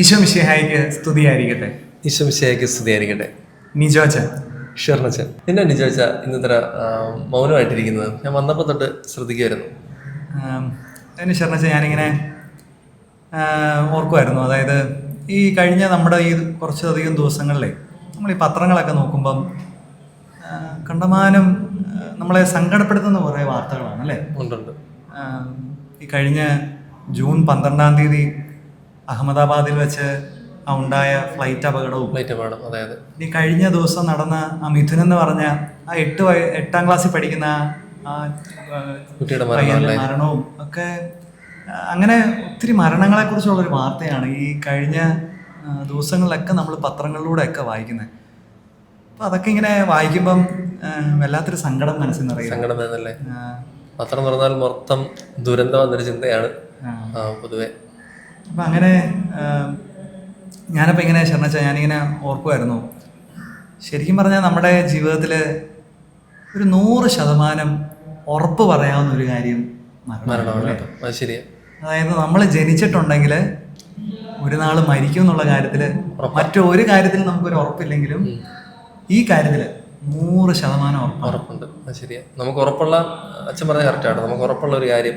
ഈശോ മിശിഹായിക്ക് സ്തുതിയായിരിക്കട്ടെ. ഈശ്വമിശയ്ക്ക് സ്തുതിയായിരിക്കട്ടെ. നിജോച്ചൻ എന്നാ എന്നെ ചോദിച്ച ഇന്നത്ര മൗനമായിട്ടിരിക്കുന്നത്? ഞാൻ വന്നപ്പോൾ തൊട്ട് ശ്രദ്ധിക്കുമായിരുന്നു എന്നെ അതിന് ശരണച്ച ഞാനിങ്ങനെ ഓർക്കുമായിരുന്നു അതായത് ഈ കഴിഞ്ഞ നമ്മുടെ ഈ കുറച്ചധികം ദിവസങ്ങളിലെ നമ്മൾ ഈ പത്രങ്ങളൊക്കെ നോക്കുമ്പം കണ്ടമാനം നമ്മളെ സങ്കടപ്പെടുത്തുന്ന കുറേ വാർത്തകളാണ് അല്ലേ ഉണ്ടുണ്ട് ഈ കഴിഞ്ഞ ജൂൺ പന്ത്രണ്ടാം തീയതി അഹമ്മദാബാദിൽ വെച്ച് ഉണ്ടായ ഫ്ലൈറ്റ് അപകടവും. ഫ്ലൈറ്റ് അപകടം അതായത്. ഈ കഴിഞ്ഞ ദിവസം നടന്ന ആ മിഥുൻ എന്ന് പറഞ്ഞ ആ എട്ട് വയ എട്ടാം ക്ലാസ്സിൽ പഠിക്കുന്ന ആ കുട്ടിയുടെ? മരണവും ഒക്കെ അങ്ങനെ ഒത്തിരി മരണങ്ങളെ കുറിച്ചുള്ള ഒരു വാർത്തയാണ് ഈ കഴിഞ്ഞ ദിവസങ്ങളിലൊക്കെ നമ്മൾ പത്രങ്ങളിലൂടെ ഒക്കെ വായിക്കുന്നത് അപ്പൊ അതൊക്കെ ഇങ്ങനെ വായിക്കുമ്പം വല്ലാത്തൊരു സങ്കടം മനസ്സിൽ നിറയും സങ്കടം പത്രം തുറന്നാൽ മൊത്തം ദുരന്തം എന്നൊരു ചിന്തയാണ് പൊതുവെ. അപ്പം അങ്ങനെ ഞാനപ്പോൾ ഇങ്ങനെ ശരണച്ച ഞാനിങ്ങനെ ഓർക്കുമായിരുന്നു ശരിക്കും പറഞ്ഞാൽ നമ്മുടെ ജീവിതത്തിൽ ഒരു നൂറ് ശതമാനം ഉറപ്പ് പറയാവുന്ന ഒരു കാര്യം മരണമാണ്. മരണമാണ് കേട്ടോ. അത് ശരിയാ. അതായത് നമ്മൾ ജനിച്ചിട്ടുണ്ടെങ്കിൽ ഒരു നാൾ മരിക്കും എന്നുള്ള കാര്യത്തിൽ മറ്റൊരു കാര്യത്തിൽ നമുക്കൊരു ഉറപ്പില്ലെങ്കിലും ഈ കാര്യത്തിൽ നൂറ് ശതമാനം ഉറപ്പാണ്. ഉറപ്പുണ്ട്. അത് ശരിയാ. നമുക്ക് ഉറപ്പുള്ള അച്ഛൻ പറഞ്ഞ കറക്റ്റാണ് നമുക്ക് ഉറപ്പുള്ള ഒരു കാര്യം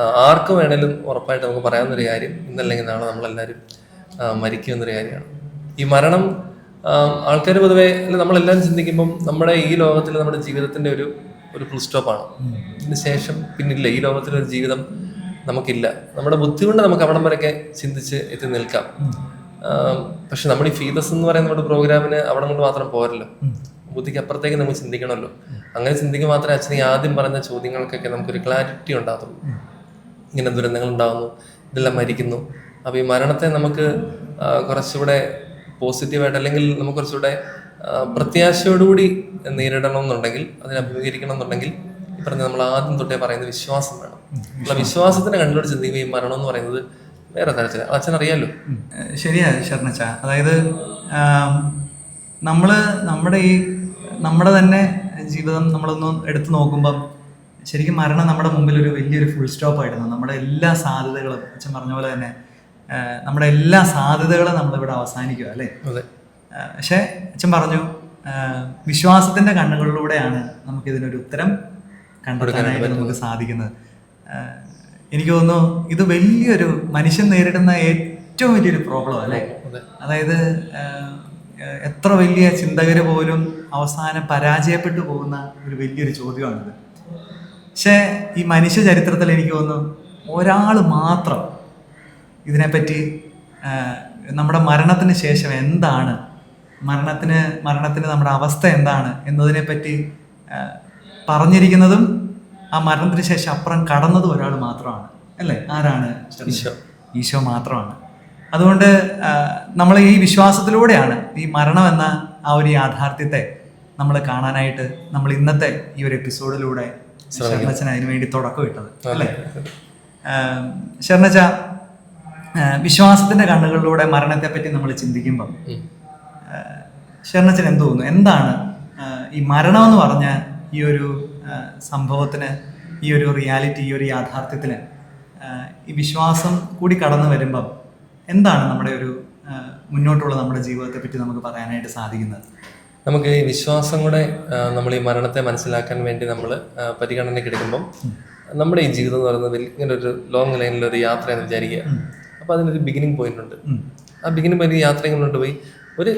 ആർക്ക് വേണേലും ഉറപ്പായിട്ട് നമുക്ക് പറയാവുന്നൊരു കാര്യം ഇന്നല്ലെങ്കിൽ നാളെ നമ്മളെല്ലാവരും ആ, മരിക്കും എന്നൊരു കാര്യമാണ്. ഈ മരണം ആൾക്കാർ പൊതുവെ അല്ല നമ്മളെല്ലാവരും ചിന്തിക്കുമ്പം നമ്മുടെ ഈ ലോകത്തിൽ നമ്മുടെ ജീവിതത്തിന്റെ ഒരു ഒരു ഫുൾ സ്റ്റോപ്പാണ് ഇതിന് ശേഷം പിന്നില്ല. ഈ ലോകത്തിലൊരു ജീവിതം നമുക്കില്ല. നമ്മുടെ ബുദ്ധി കൊണ്ട് നമുക്ക് അവിടം വരെയൊക്കെ ചിന്തിച്ച് എത്തി നിൽക്കാം. പക്ഷെ നമ്മുടെ ഈ ഫീതസ് എന്ന് പറയുന്ന നമ്മുടെ പ്രോഗ്രാമിന് അവിടെ കൊണ്ട് മാത്രം പോരല്ലോ. ബുദ്ധിക്ക് അപ്പുറത്തേക്ക് നമുക്ക് ചിന്തിക്കണമല്ലോ. അങ്ങനെ ചിന്തിക്കുക മാത്രമേ അച്ഛനെ ആദ്യം പറഞ്ഞ ചോദ്യങ്ങൾക്കൊക്കെ നമുക്കൊരു ക്ലാരിറ്റി ഉണ്ടാകത്തുള്ളൂ. ഇങ്ങനെ ദുരന്തങ്ങൾ ഉണ്ടാകുന്നു ഇതെല്ലാം മരിക്കുന്നു. അപ്പോൾ ഈ മരണത്തെ നമുക്ക് കുറച്ചുകൂടെ പോസിറ്റീവായിട്ട് അല്ലെങ്കിൽ നമുക്ക് കുറച്ചുകൂടെ പ്രത്യാശയോടുകൂടി നേരിടണം എന്നുണ്ടെങ്കിൽ അതിനെ അഭിമുഖീകരിക്കണം എന്നുണ്ടെങ്കിൽ ഈ പറഞ്ഞ നമ്മൾ ആദ്യം തൊട്ടേ പറയുന്നത് വിശ്വാസം വേണം. ഉള്ള വിശ്വാസത്തിന് കണ്ടുപിടിച്ച് ചിന്തിക്കുക ഈ മരണം എന്ന് പറയുന്നത് വേറെ തരത്തില. അച്ഛൻ അറിയാലോ? ശരിയാ ശരണച്ച. അതായത് നമ്മൾ നമ്മുടെ ഈ നമ്മുടെ തന്നെ ജീവിതം നമ്മളൊന്ന് എടുത്തു നോക്കുമ്പം ശരിക്കും മരണം നമ്മുടെ മുമ്പിൽ ഒരു വലിയൊരു ഫുൾ സ്റ്റോപ്പ് ആയിരുന്നു. നമ്മുടെ എല്ലാ സാധ്യതകളും അച്ഛൻ പറഞ്ഞ പോലെ തന്നെ നമ്മുടെ എല്ലാ സാധ്യതകളും നമ്മളിവിടെ അവസാനിക്കുക അല്ലേ? പക്ഷേ അച്ഛൻ പറഞ്ഞു വിശ്വാസത്തിന്റെ കണ്ണുകളിലൂടെയാണ് നമുക്ക് ഇതിനൊരു ഉത്തരം കണ്ടെത്താനായിട്ട് നമുക്ക് സാധിക്കുന്നത്. എനിക്ക് തോന്നുന്നു ഇത് വലിയൊരു മനുഷ്യൻ നേരിടുന്ന ഏറ്റവും വലിയൊരു പ്രോബ്ലം അല്ലേ? അതായത് എത്ര വലിയ ചിന്തകര് പോലും അവസാനം പരാജയപ്പെട്ടു പോകുന്ന ഒരു വലിയൊരു ചോദ്യമാണിത്. പക്ഷേ ഈ മനുഷ്യ ചരിത്രത്തിൽ എനിക്ക് തോന്നുന്നു ഒരാൾ മാത്രം ഇതിനെപ്പറ്റി നമ്മുടെ മരണത്തിന് ശേഷം എന്താണ് മരണത്തിന് മരണത്തിന് നമ്മുടെ അവസ്ഥ എന്താണ് എന്നതിനെപ്പറ്റി പറഞ്ഞിരിക്കുന്നതും ആ മരണത്തിന് ശേഷം അപ്പുറം കടന്നതും ഒരാൾ മാത്രമാണ്. അല്ലേ? ആരാണ്? ഈശോ. ഈശോ മാത്രമാണ്. അതുകൊണ്ട് നമ്മൾ ഈ വിശ്വാസത്തിലൂടെയാണ് ഈ മരണം എന്ന ആ ഒരു യാഥാർത്ഥ്യത്തെ നമ്മൾ കാണാനായിട്ട് നമ്മൾ ഇന്നത്തെ ഈ ഒരു എപ്പിസോഡിലൂടെ ശരണച്ചൻ അതിനു വേണ്ടി തുടക്കം തുടക്കമിട്ടത് അല്ലേ? ശരണച്ച വിശ്വാസത്തിന്റെ കണ്ണുകളിലൂടെ മരണത്തെ പറ്റി നമ്മൾ ചിന്തിക്കുമ്പം. ശരണച്ചൻ എന്ത് തോന്നുന്നു? എന്താണ് ഈ മരണം എന്ന് പറഞ്ഞ ഈ ഒരു സംഭവത്തിന് ഈ ഒരു റിയാലിറ്റി ഈ ഒരു യാഥാർത്ഥ്യത്തിന് ഈ വിശ്വാസം കൂടി കടന്നു വരുമ്പം എന്താണ് നമ്മുടെ ഒരു മുന്നോട്ടുള്ള നമ്മുടെ ജീവിതത്തെ പറ്റി നമുക്ക് പറയാനായിട്ട് സാധിക്കുന്നത്? നമുക്ക് ഈ വിശ്വാസം കൂടെ നമ്മൾ ഈ മരണത്തെ മനസ്സിലാക്കാൻ വേണ്ടി നമ്മൾ പരിഗണനയ്ക്ക് എടുക്കുമ്പം നമ്മുടെ ഈ ജീവിതം എന്ന് പറയുന്നത് ഇങ്ങനെ ഒരു ലോങ് ലൈനിൽ ഒരു യാത്രയെന്ന് വിചാരിക്കുക. അപ്പോൾ അതിനൊരു ബിഗിനിങ് പോയിന്റ് ഉണ്ട്. ആ ബിഗിനിങ് പോയിന്റ് യാത്ര ഇങ്ങനെ പോയി? ഒരു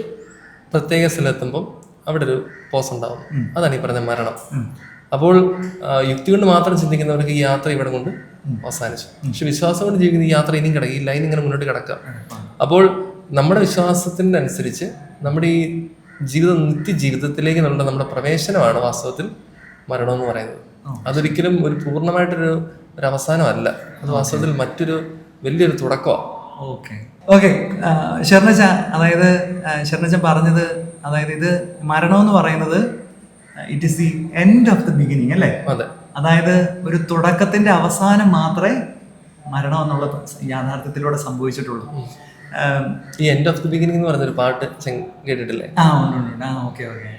പ്രത്യേക സ്ഥലത്തെത്തുമ്പം അവിടെ ഒരു പോസ് ഉണ്ടാവും. അതാണ് ഈ പറഞ്ഞ മരണം. അപ്പോൾ യുക്തി കൊണ്ട് മാത്രം ചിന്തിക്കുന്നവർക്ക് ഈ യാത്ര ഇവിടെ കൊണ്ട് അവസാനിച്ചു. പക്ഷെ വിശ്വാസം കൊണ്ട് ജീവിക്കുന്ന ഈ യാത്ര ഇനിയും കിടക്കുക ഈ ലൈൻ ഇങ്ങനെ മുന്നോട്ട് കിടക്കാം. അപ്പോൾ നമ്മുടെ വിശ്വാസത്തിന്റെ അനുസരിച്ച് നമ്മുടെ ഈ ജീവിതം നിത്യ ജീവിതത്തിലേക്ക് നമ്മുടെ നമ്മുടെ പ്രവേശനമാണ് വാസ്തവത്തിൽ മരണം എന്ന് പറയുന്നത് അതൊരിക്കലും ഒരു പൂർണമായിട്ടൊരു ഒരു അവസാനമല്ല അത് വാസ്തവത്തിൽ മറ്റൊരു വലിയൊരു തുടക്കമാണ് ഓക്കെ. ഓക്കെ. ഷെർണച്ച അതായത് ഷെർണച്ച പറഞ്ഞത് അതായത് ഇത് മരണം എന്ന് പറയുന്നത് it is the end of the beginning അല്ലേ? അതെ. അതായത് ഒരു തുടക്കത്തിന്റെ അവസാനം മാത്രമേ മരണം എന്നുള്ള യാഥാർത്ഥ്യത്തിലൂടെ സംഭവിച്ചിട്ടുള്ളൂ. ഈ എൻഡ് ഓഫ് ദി ബിഗിനിങ് എന്ന് പറഞ്ഞൊരു പാട്ട് കേട്ടിട്ടില്ലേ? ആ ഉണ്ട് ആ ഓക്കെ ഓക്കെ.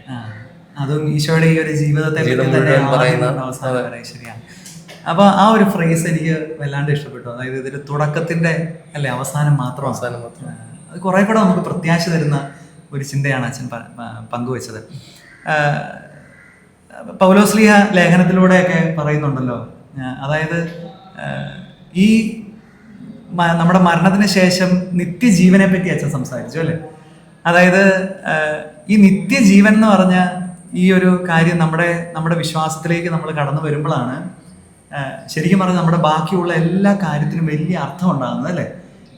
അതും ഈശോയുടെ ഈ ഒരു ജീവിതത്തെ പറയുന്ന, ശരിയാണ് അപ്പൊ ആ ഒരു ഫ്രേസ് എനിക്ക് വല്ലാണ്ട് ഇഷ്ടപ്പെട്ടു. അതായത് ഇതൊരു തുടക്കത്തിന്റെ അല്ലെ അവസാനം മാത്രം. അവസാനം മാത്രം. അത് കുറെ കൂടെ നമുക്ക് പ്രത്യാശ തരുന്ന ഒരു ചിന്തയാണ് അച്ഛൻ പങ്കുവച്ചത്. പൗലോസ്ലിഹ ലേഖനത്തിലൂടെയൊക്കെ പറയുന്നുണ്ടല്ലോ. അതായത് ഈ നമ്മുടെ മരണത്തിന് ശേഷം നിത്യജീവനെ പറ്റി അച്ഛൻ സംസാരിച്ചു അല്ലേ? അതായത് ഈ നിത്യജീവൻ എന്ന് പറഞ്ഞ ഈ ഒരു കാര്യം നമ്മുടെ നമ്മുടെ വിശ്വാസത്തിലേക്ക് നമ്മൾ കടന്നു വരുമ്പോഴാണ് ശരിക്കും പറഞ്ഞാൽ നമ്മുടെ ബാക്കിയുള്ള എല്ലാ കാര്യത്തിനും വലിയ അർത്ഥം ഉണ്ടാകുന്നത് അല്ലേ?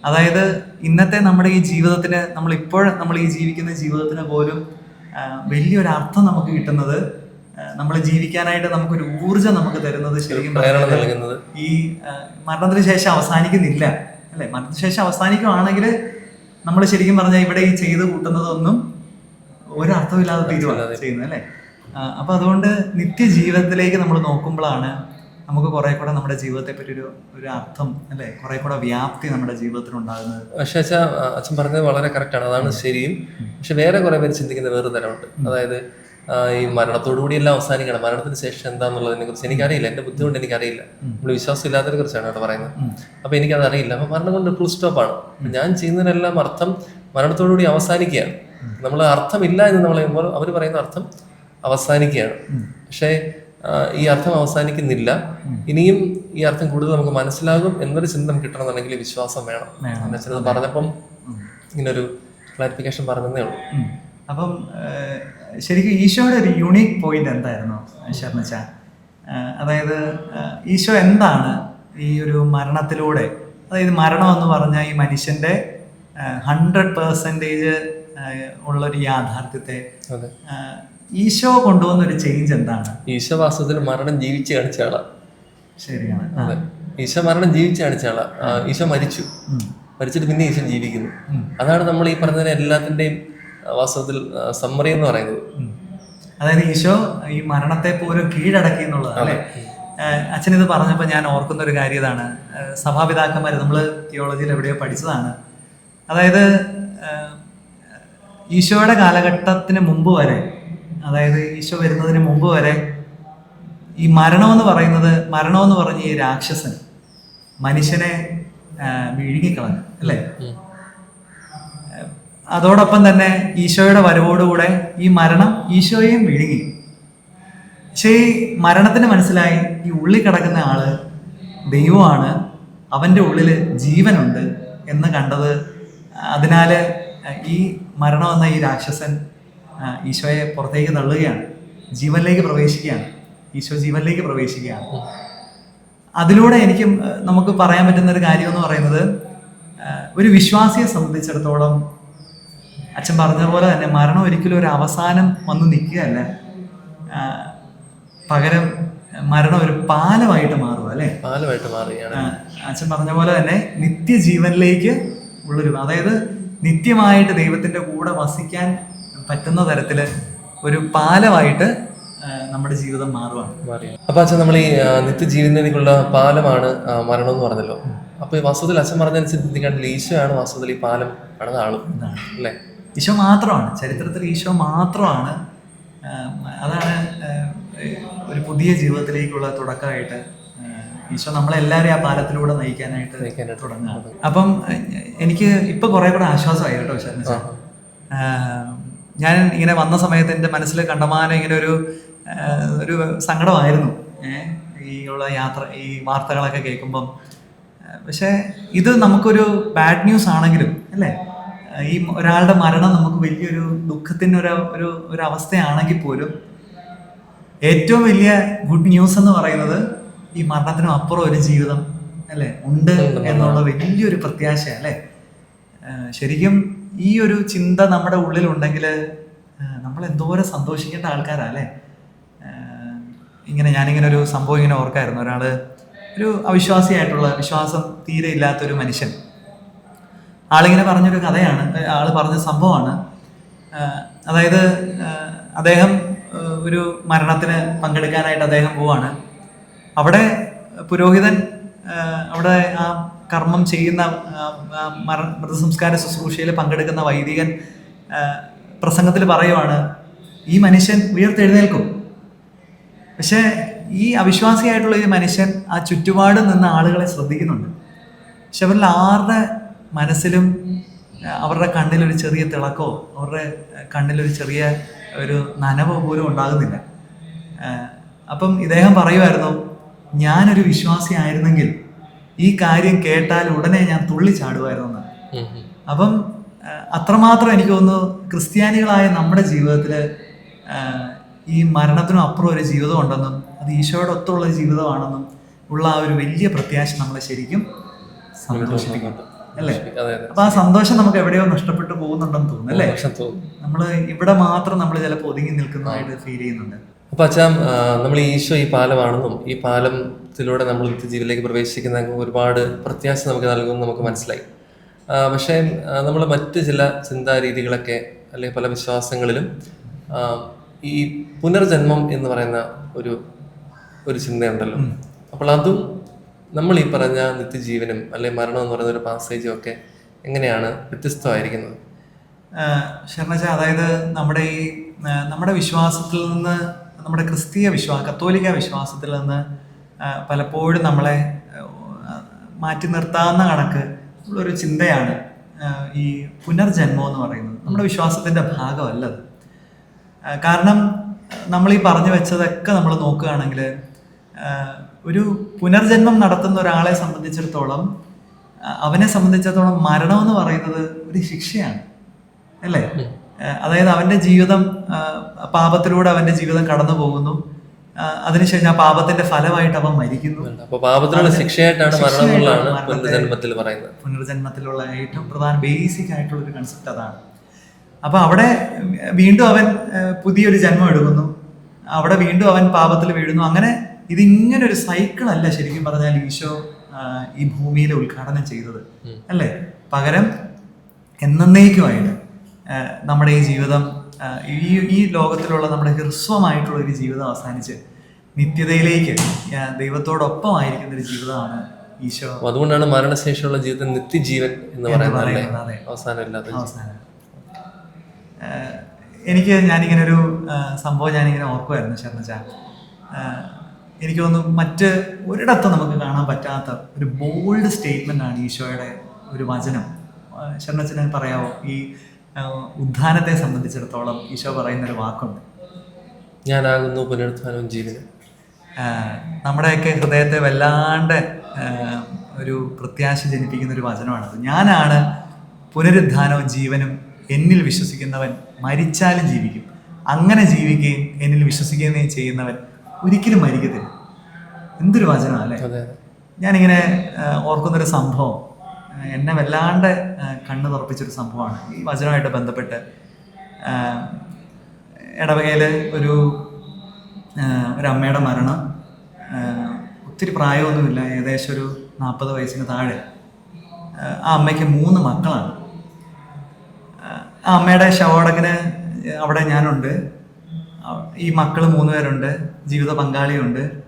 അതായത് ഇന്നത്തെ നമ്മുടെ ഈ ജീവിതത്തിന് നമ്മൾ ഇപ്പോൾ നമ്മൾ ഈ ജീവിക്കുന്ന ജീവിതത്തിന് പോലും വലിയൊരു അർത്ഥം നമുക്ക് കിട്ടുന്നത് നമ്മൾ ജീവിക്കാനായിട്ട് നമുക്കൊരു ഊർജം നമുക്ക് തരുന്നത് ശരിക്കും ഈ മരണത്തിന് ശേഷം അവസാനിക്കുന്നില്ല. അല്ലെ? മരണത്തിന് ശേഷം അവസാനിക്കുവാണെങ്കിൽ നമ്മൾ ശരിക്കും പറഞ്ഞാൽ ഇവിടെ ഈ ചെയ്ത് കൂട്ടുന്നതൊന്നും ഒരർത്ഥമില്ലാതെ തീരുമാനം ചെയ്യുന്നത് അല്ലേ? അപ്പൊ അതുകൊണ്ട് നിത്യജീവിതത്തിലേക്ക് നമ്മൾ നോക്കുമ്പോഴാണ് നമുക്ക് കുറെ കൂടെ നമ്മുടെ ജീവിതത്തെ പറ്റി ഒരു ഒരു അർത്ഥം അല്ലെ? കുറെ കൂടെ വ്യാപ്തി നമ്മുടെ ജീവിതത്തിൽ ഉണ്ടാകുന്നത്. പക്ഷെ അച്ഛാ അച്ഛൻ പറഞ്ഞത് വളരെ കറക്റ്റാണ് അതാണ് ശരിയും. പക്ഷെ വേറെ കുറെ പേര് ചിന്തിക്കുന്ന വേറെ തരമുണ്ട്. അതായത് ഈ മരണത്തോടുകൂടി എല്ലാം അവസാനിക്കണം. മരണത്തിന് ശേഷം എന്താന്നുള്ളതിനെ കുറിച്ച് എനിക്കറിയില്ല. എന്റെ ബുദ്ധി കൊണ്ട് എനിക്കറിയില്ല. നമ്മൾ വിശ്വാസം ഇല്ലാത്തതിനെ കുറിച്ചാണ് അവിടെ പറയുന്നത്. അപ്പൊ എനിക്കത് അറിയില്ല അപ്പൊ മരണം കൊണ്ട് ഫുൾ സ്റ്റോപ്പ് ആണ് ഞാൻ ചെയ്യുന്നതിനെല്ലാം അർത്ഥം മരണത്തോടുകൂടി അവസാനിക്കുകയാണ്. നമ്മൾ അർത്ഥമില്ല എന്ന് നമ്മൾ പറയുമ്പോൾ അവർ പറയുന്ന അർത്ഥം അവസാനിക്കുകയാണ്. പക്ഷേ ഈ അർത്ഥം അവസാനിക്കുന്നില്ല. ഇനിയും ഈ അർത്ഥം കൂടുതൽ നമുക്ക് മനസ്സിലാകും എന്നൊരു ചിന്ത നമുക്ക് കിട്ടണമെന്നുണ്ടെങ്കിൽ വിശ്വാസം വേണം. പറഞ്ഞപ്പം ഇങ്ങനൊരു ക്ലാരിഫിക്കേഷൻ പറഞ്ഞതേ ഉള്ളൂ. അപ്പം ശരിക്കും ഈശോയുടെ ഒരു യുണീക്ക് പോയിന്റ് എന്തായിരുന്നു ശർമ്മച്ച? അതായത് ഈശോ എന്താണ് ഈ ഒരു മരണത്തിലൂടെ അതായത് മരണം എന്ന് പറഞ്ഞാൽ ഈ മനുഷ്യന്റെ ഹൺഡ്രഡ് പെർസെന്റേജ് ഉള്ളൊരു യാഥാർത്ഥ്യത്തെ ഈശോ കൊണ്ടുവന്ന ഒരു ചേഞ്ച് എന്താണ്? ഈശോ വാസ്തവത്തിൽ മരണം ജീവിച്ച് കാണിച്ച ആളാ. ശരിയാണ്. ഈശോ മരണം ജീവിച്ച് കാണിച്ച ആളാ. ഈശോ മരിച്ചു. മരിച്ചിട്ട് പിന്നെ ഈശോ ജീവിക്കുന്നു. അതാണ് നമ്മൾ ഈ പറഞ്ഞ എല്ലാത്തിന്റെയും വാസ്തവത്തിൽ സമ്മറി എന്ന് പറയുന്നത്. അതായത് ഈശോ ഈ മരണത്തെ പോലും കീഴടക്കി എന്നുള്ളതാണ് അല്ലേ? അച്ഛൻ ഇത് പറഞ്ഞപ്പോൾ ഞാൻ ഓർക്കുന്ന ഒരു കാര്യം ഇതാണ്. സഭാപിതാക്കന്മാർ നമ്മൾ തിയോളജിയിൽ എവിടെയോ പഠിച്ചതാണ്. അതായത് ഈശോയുടെ കാലഘട്ടത്തിന് മുമ്പ് വരെ അതായത് ഈശോ വരുന്നതിന് മുമ്പ് വരെ ഈ മരണമെന്ന് പറയുന്നത് മരണമെന്ന് പറഞ്ഞ ഈ രാക്ഷസൻ മനുഷ്യനെ വിഴുങ്ങിക്കളഞ്ഞു അല്ലേ. അതോടൊപ്പം തന്നെ ഈശോയുടെ വരവോടുകൂടെ ഈ മരണം ഈശോയെയും വിഴുങ്ങി. പക്ഷേ ഈ മരണത്തിന് മനസ്സിലായി ഈ ഉള്ളിൽ കിടക്കുന്ന ആൾ ദൈവമാണ്. അവന്റെ ഉള്ളിൽ ജീവനുണ്ട് എന്ന് കണ്ടത്. അതിനാൽ ഈ മരണം വന്ന ഈ രാക്ഷസൻ ഈശോയെ പുറത്തേക്ക് തള്ളുകയാണ്. ജീവനിലേക്ക് പ്രവേശിക്കുകയാണ്. ഈശോ ജീവനിലേക്ക് പ്രവേശിക്കുകയാണ്. അതിലൂടെ എനിക്ക് നമുക്ക് പറയാൻ പറ്റുന്ന ഒരു കാര്യം എന്ന് പറയുന്നത് ഒരു വിശ്വാസിയെ സംബന്ധിച്ചിടത്തോളം അച്ഛൻ പറഞ്ഞ പോലെ തന്നെ മരണം ഒരിക്കലും ഒരു അവസാനം വന്ന് നിൽക്കുകയല്ല. പകരം മരണം ഒരു പാലമായിട്ട് മാറുക അല്ലേ? പാലമായിട്ട് മാറുകയാണ്. അച്ഛൻ പറഞ്ഞ പോലെ തന്നെ നിത്യജീവനിലേക്ക് ഉള്ളൊരു അതായത് നിത്യമായിട്ട് ദൈവത്തിന്റെ കൂടെ വസിക്കാൻ പറ്റുന്ന തരത്തിൽ ഒരു പാലമായിട്ട് നമ്മുടെ ജീവിതം മാറുകയാണ്. അപ്പൊ അച്ഛൻ നമ്മൾ ഈ നിത്യജീവനിലേക്കുള്ള പാലമാണ് മരണം എന്ന് പറഞ്ഞല്ലോ. അപ്പൊ ഈ വാസ്തവത്തിൽ അച്ഛൻ പറഞ്ഞനുസരിച്ച് ഈശോ ഈശോയാണ് വാസ്തവത്തിൽ ഈ പാലം ആളും. അല്ലേ? ഈശോ മാത്രമാണ്. ചരിത്രത്തിൽ ഈശോ മാത്രമാണ്. അതാണ് ഒരു പുതിയ ജീവിതത്തിലേക്കുള്ള തുടക്കമായിട്ട് ഈശോ നമ്മളെല്ലാവരെയും ആ പാലത്തിലൂടെ നയിക്കാനായിട്ട് തുടങ്ങുക. അപ്പം എനിക്ക് ഇപ്പൊ കുറെ കൂടെ ആശ്വാസമായി കേട്ടോ ശരണ ഞാൻ ഇങ്ങനെ വന്ന സമയത്ത് എന്റെ മനസ്സിൽ കണ്ടമാനം ഇങ്ങനെ ഒരു ഒരു സങ്കടമായിരുന്നു. ഈ ഉള്ള യാത്ര ഈ വാർത്തകളൊക്കെ കേൾക്കുമ്പം. പക്ഷേ ഇത് നമുക്കൊരു ബാഡ് ന്യൂസ് ആണെങ്കിലും അല്ലേ? ഈ ഒരാളുടെ മരണം നമുക്ക് വലിയൊരു ദുഃഖത്തിന്റെ ഒരു ഒരു ഒരു അവസ്ഥയാണെങ്കിൽ പോലും ഏറ്റവും വലിയ ഗുഡ് ന്യൂസ് എന്ന് പറയുന്നത് ഈ മരണത്തിനും അപ്പുറം ഒരു ജീവിതം അല്ലേ? ഉണ്ട് എന്നുള്ള വലിയൊരു പ്രത്യാശ അല്ലേ? ശരിക്കും ഈ ഒരു ചിന്ത നമ്മുടെ ഉള്ളിലുണ്ടെങ്കിൽ നമ്മൾ എന്തോരം സന്തോഷിക്കേണ്ട ആൾക്കാരാ അല്ലേ? ഇങ്ങനെ ഞാനിങ്ങനെ ഒരു സംഭവം ഇങ്ങനെ ഓർക്കായിരുന്നു. ഒരാൾ ഒരു അവിശ്വാസിയായിട്ടുള്ള വിശ്വാസം തീരെ ഇല്ലാത്തൊരു മനുഷ്യൻ. ആളിങ്ങനെ പറഞ്ഞൊരു കഥയാണ് ആൾ പറഞ്ഞ സംഭവമാണ്. അതായത് അദ്ദേഹം ഒരു മരണത്തിന് പങ്കെടുക്കാനായിട്ട് അദ്ദേഹം പോവാണ്. അവിടെ പുരോഹിതൻ അവിടെ ആ കർമ്മം ചെയ്യുന്ന മര മൃതസംസ്കാര ശുശ്രൂഷയിൽ പങ്കെടുക്കുന്ന വൈദികൻ പ്രസംഗത്തിൽ പറയുവാണ് ഈ മനുഷ്യൻ ഉയർത്തെഴുന്നേൽക്കും. പക്ഷേ ഈ അവിശ്വാസിയായിട്ടുള്ള ഈ മനുഷ്യൻ ആ ചുറ്റുപാട് നിന്ന് ആളുകളെ ശ്രദ്ധിക്കുന്നുണ്ട്. പക്ഷെ അവരിൽ ആരുടെ മനസ്സിലും അവരുടെ കണ്ണിലൊരു ചെറിയ തിളക്കോ അവരുടെ കണ്ണിലൊരു ചെറിയ ഒരു നനവോ പോലും ഉണ്ടാകുന്നില്ല. അപ്പം ഇദ്ദേഹം പറയുമായിരുന്നു ഞാനൊരു വിശ്വാസിയായിരുന്നെങ്കിൽ ഈ കാര്യം കേട്ടാൽ ഉടനെ ഞാൻ തുള്ളി ചാടുമായിരുന്നു എന്ന്. അപ്പം അത്രമാത്രം എനിക്ക് തോന്നുന്നു ക്രിസ്ത്യാനികളായ നമ്മുടെ ജീവിതത്തിൽ ഈ മരണത്തിനും അപ്പുറം ഒരു ജീവിതം ഉണ്ടെന്നും അത് ഈശോയുടെ ഒത്തുള്ള ജീവിതമാണെന്നും ഉള്ള ആ ഒരു വലിയ പ്രത്യാശ നമ്മളെ ശരിക്കും സന്തോഷിപ്പിക്കും അല്ലേ? അപ്പൊ ആ സന്തോഷം നമുക്ക് എവിടെയോ നഷ്ടപ്പെട്ടു പോകുന്നുണ്ടെന്ന് തോന്നുന്നു അല്ലേ? നമ്മൾ ഇവിടെ മാത്രം നമ്മൾ ചിലപ്പോൾ ഒതുങ്ങി നിൽക്കുന്നതായിട്ട് ഫീൽ ചെയ്യുന്നുണ്ട്. അപ്പൊ അച്ഛാ നമ്മൾ ഈശോ ഈ പാലമാണെന്നും ഈ പാലത്തിലൂടെ നമ്മൾ നിത്യജീവിലേക്ക് പ്രവേശിക്കുന്ന ഒരുപാട് പ്രത്യാശ നമുക്ക് നൽകുമെന്ന് നമുക്ക് മനസ്സിലായി. പക്ഷേ നമ്മൾ മറ്റ് ചില ചിന്താ രീതികളൊക്കെ അല്ലെങ്കിൽ പല വിശ്വാസങ്ങളിലും ഈ പുനർജന്മം എന്ന് പറയുന്ന ഒരു ഒരു ചിന്തയുണ്ടല്ലോ. അപ്പോൾ അതും നമ്മൾ ഈ പറഞ്ഞ നിത്യജീവനും അല്ലെങ്കിൽ മരണം എന്ന് പറയുന്ന ഒരു പാസേജും ഒക്കെ എങ്ങനെയാണ് വ്യത്യസ്തമായിരിക്കുന്നത്? ശരണച്ച അതായത് നമ്മുടെ ഈ നമ്മുടെ വിശ്വാസത്തിൽ നിന്ന് നമ്മുടെ ക്രിസ്തീയ വിശ്വാസം കത്തോലിക്ക വിശ്വാസത്തിൽ നിന്ന് പലപ്പോഴും നമ്മളെ മാറ്റി നിർത്താവുന്ന കണക്ക് ഉള്ളൊരു ചിന്തയാണ് ഈ പുനർജന്മം എന്ന് പറയുന്നത്. നമ്മുടെ വിശ്വാസത്തിന്റെ ഭാഗമല്ലത് കാരണം നമ്മൾ ഈ പറഞ്ഞു വെച്ചതൊക്കെ നമ്മൾ നോക്കുകയാണെങ്കിൽ ഒരു പുനർജന്മം നടത്തുന്ന ഒരാളെ സംബന്ധിച്ചിടത്തോളം അവനെ സംബന്ധിച്ചിടത്തോളം മരണം എന്ന് പറയുന്നത് ഒരു ശിക്ഷയാണ്. അല്ലേ? അതായത് അവന്റെ ജീവിതം പാപത്തിലൂടെ അവന്റെ ജീവിതം കടന്നു പോകുന്നു. അതിനുശേഷം ആ പാപത്തിന്റെ ഫലമായിട്ട് അവൻ മരിക്കുന്നു. പാപത്തിനുള്ള ശിക്ഷയായിട്ടാണ് പുനർജന്മത്തിൽ പറയുന്നത്. പുനർജന്മത്തിലുള്ള ഏറ്റവും പ്രധാന ബേസിക് ആയിട്ടുള്ള ഒരു കൺസെപ്റ്റ് അതാണ്. അപ്പൊ അവിടെ വീണ്ടും അവൻ പുതിയൊരു ജന്മം എടുക്കുന്നു. അവിടെ വീണ്ടും അവൻ പാപത്തിൽ വീഴുന്നു. അങ്ങനെ ഇതിങ്ങനെ ഒരു സൈക്കിൾ അല്ല ശരിക്കും പറഞ്ഞാൽ ഈശോ ഈ ഭൂമിയിൽ ഉദ്ഘാടനം ചെയ്തത്. അല്ലേ? പകരം എന്നേക്കുമായിട്ട് നമ്മുടെ ഈ ജീവിതം ഈ ഈ ലോകത്തിലുള്ള നമ്മുടെ ഹ്രസ്വമായിട്ടുള്ള ഒരു ജീവിതം അവസാനിച്ച് നിത്യതയിലേക്ക് ദൈവത്തോടൊപ്പം ആയിരിക്കുന്ന ഒരു ജീവിതമാണ് ഈശോ. അതുകൊണ്ടാണ് മരണശേഷമുള്ള ജീവിതം നിത്യജീവൻ എന്ന് പറയുന്നത്. അവസാനമില്ലാത്ത. അവസാനം. എനിക്ക് ഞാനിങ്ങനെ ഒരു സംഭവം ഞാനിങ്ങനെ ഓർക്കുമായിരുന്നു ശർമ്മച്ച എനിക്ക് തോന്നുന്നു മറ്റ് ഒരിടത്തും നമുക്ക് കാണാൻ പറ്റാത്ത ഒരു ബോൾഡ് സ്റ്റേറ്റ്മെന്റ് ആണ് ഈശോയുടെ ഒരു വചനം. ശരണച്ചന് പറയാവോ? ഈ ഉദ്ധാനത്തെ സംബന്ധിച്ചിടത്തോളം ഈശോ പറയുന്ന ഒരു വാക്കുണ്ട്. ഞാനാകുന്നു പുനരുത്ഥാനവും ജീവനും. നമ്മുടെയൊക്കെ ഹൃദയത്തെ വല്ലാണ്ട് ഒരു പ്രത്യാശ ജനിപ്പിക്കുന്ന ഒരു വചനമാണത്. ഞാനാണ് പുനരുദ്ധാനവും ജീവനും എന്നിൽ വിശ്വസിക്കുന്നവൻ മരിച്ചാലും ജീവിക്കും. അങ്ങനെ ജീവിക്കുകയും എന്നിൽ വിശ്വസിക്കുകയും ചെയ്യുന്നവൻ ഒരിക്കലും മരിക്കത്തില്ല. എന്തൊരു വചനം അല്ലേ? ഞാനിങ്ങനെ ഓർക്കുന്നൊരു സംഭവം. എന്നെ വല്ലാണ്ട് കണ്ണു തുറപ്പിച്ചൊരു സംഭവമാണ്. ഈ വചനമായിട്ട് ബന്ധപ്പെട്ട് ഇടവകയിൽ ഒരു ഒരു അമ്മയുടെ മരണം ഒത്തിരി പ്രായമൊന്നുമില്ല. ഏകദേശം ഒരു നാൽപ്പത് വയസ്സിന് താഴെ. ആ അമ്മയ്ക്ക് മൂന്ന് മക്കളാണ്. ആ അമ്മയുടെ ശവടക്കിന് അവിടെ ഞാനുണ്ട്. ഈ മക്കൾ മൂന്ന് പേരുണ്ട്. ജീവിത പങ്കാളിയുണ്ട്.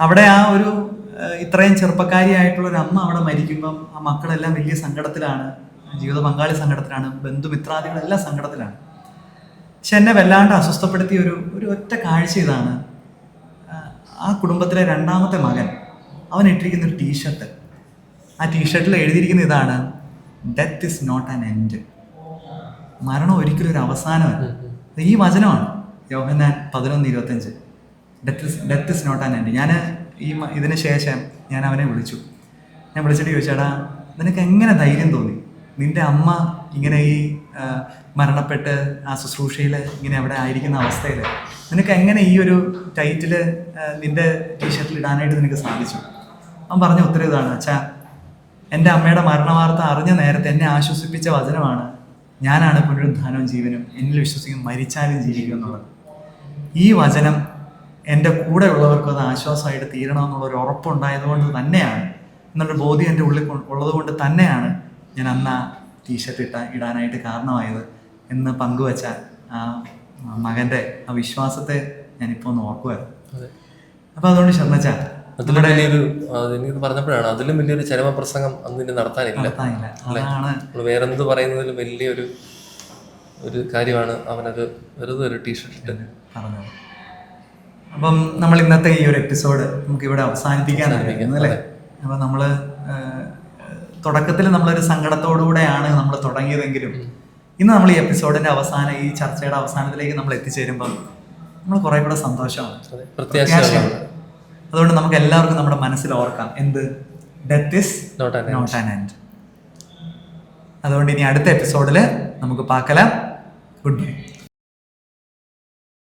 അവിടെ ആ ഒരു ഇത്രയും ചെറുപ്പക്കാരിയായിട്ടുള്ള ഒരു അമ്മ അവിടെ മരിക്കുമ്പം ആ മക്കളെല്ലാം വലിയ സങ്കടത്തിലാണ്. ജീവിത പങ്കാളി സങ്കടത്തിലാണ്. ബന്ധുമിത്രാദികളെല്ലാം സങ്കടത്തിലാണ്. പക്ഷെ എന്നെ വല്ലാണ്ട് അസ്വസ്ഥപ്പെടുത്തിയ ഒരു ഒരു ഒറ്റ കാഴ്ച ഇതാണ്. ആ- കുടുംബത്തിലെ രണ്ടാമത്തെ മകൻ അവൻ ഇട്ടിരിക്കുന്ന ഒരു ടീഷർട്ട്. ആ ടീഷർട്ടിൽ എഴുതിയിരിക്കുന്ന ഇതാണ് death is not an end മരണം ഒരിക്കലും ഒരു അവസാനമല്ല. ഈ വചനമാണ്. യോഹന്നാൻ പതിനൊന്ന് ഇരുപത്തഞ്ച് death death is not an end ഞാൻ ഈ ഇതിന് ശേഷം ഞാൻ അവനെ വിളിച്ചു. ഞാൻ വിളിച്ചിട്ട് ചോദിച്ചാടാ നിനക്ക് എങ്ങനെ ധൈര്യം തോന്നി? നിന്റെ അമ്മ ഇങ്ങനെ ഈ മരണപ്പെട്ട് ആ ശുശ്രൂഷയിൽ ഇങ്ങനെ അവിടെ ആയിരിക്കുന്ന അവസ്ഥയിൽ നിനക്ക് എങ്ങനെ ഈ ഒരു ടൈറ്റിൽ നിന്റെ ടീഷർട്ടിൽ ഇടാനായിട്ട് നിനക്ക് സാധിച്ചു? അവൻ പറഞ്ഞ ഉത്തരം ഇതാണ്. അച്ഛാ എന്റെ അമ്മയുടെ മരണവാർത്ത അറിഞ്ഞ നേരത്തെ എന്നെ ആശ്വസിപ്പിച്ച വചനമാണ് ഞാനാണ് പുനരുദ്ധാനവും ജീവനും എന്നിൽ വിശ്വസിക്കും മരിച്ചാലും ജീവിക്കും എന്നുള്ളത്. ഈ വചനം എന്റെ കൂടെ ഉള്ളവർക്ക് അത് ആശ്വാസമായിട്ട് തീരണം എന്നുള്ളൊരു ഉറപ്പുണ്ടായത് ഉറപ്പുണ്ടായതുകൊണ്ട് തന്നെയാണ്. എന്നൊരു ബോധ്യം എന്റെ ഉള്ളിൽ ഉള്ളത് കൊണ്ട് തന്നെയാണ് ഞാൻ അന്ന് ആ ടീഷർട്ട് ഇട്ട ഇടാനായിട്ട് കാരണമായത് എന്ന് പങ്കുവച്ച ആ മകന്റെ ആ വിശ്വാസത്തെ ഞാനിപ്പോൾ ഒന്ന് ഓർക്കുമായിരുന്നു അപ്പോൾ അതുകൊണ്ട് ശർമ്മച്ച അതിലും വലിയൊരു എനിക്ക് പറഞ്ഞപ്പോഴാണ് അതിലും വലിയൊരു ചരമ പ്രസംഗം അന്ന് ഇനി നടത്താനില്ല. വേറെന്ത് പറയുന്നതിലും വലിയൊരു ഒരു കാര്യമാണ് അവനത് വെറുതെ ഒരു ടീഷർട്ട് ഇട്ട് പറഞ്ഞത്. അപ്പം നമ്മൾ ഇന്നത്തെ ഈ ഒരു എപ്പിസോഡ് നമുക്ക് ഇവിടെ അവസാനിപ്പിക്കാനായിരുന്നു അല്ലേ? അപ്പം നമ്മൾ തുടക്കത്തിൽ നമ്മളൊരു സങ്കടത്തോടുകൂടെയാണ് നമ്മൾ തുടങ്ങിയതെങ്കിലും ഇന്ന് നമ്മൾ ഈ എപ്പിസോഡിന്റെ അവസാനം ഈ ചർച്ചയുടെ അവസാനത്തിലേക്ക് നമ്മൾ എത്തിച്ചേരുമ്പോൾ നമ്മൾ കുറെ കൂടെ സന്തോഷമാണ്. അതെ അതുകൊണ്ട് നമുക്ക് എല്ലാവർക്കും നമ്മുടെ മനസ്സിൽ ഓർക്കാം എന്ത്? Death is. Not an end അതുകൊണ്ട് ഇനി അടുത്ത എപ്പിസോഡിൽ നമുക്ക് പാക്കലാം. Good bye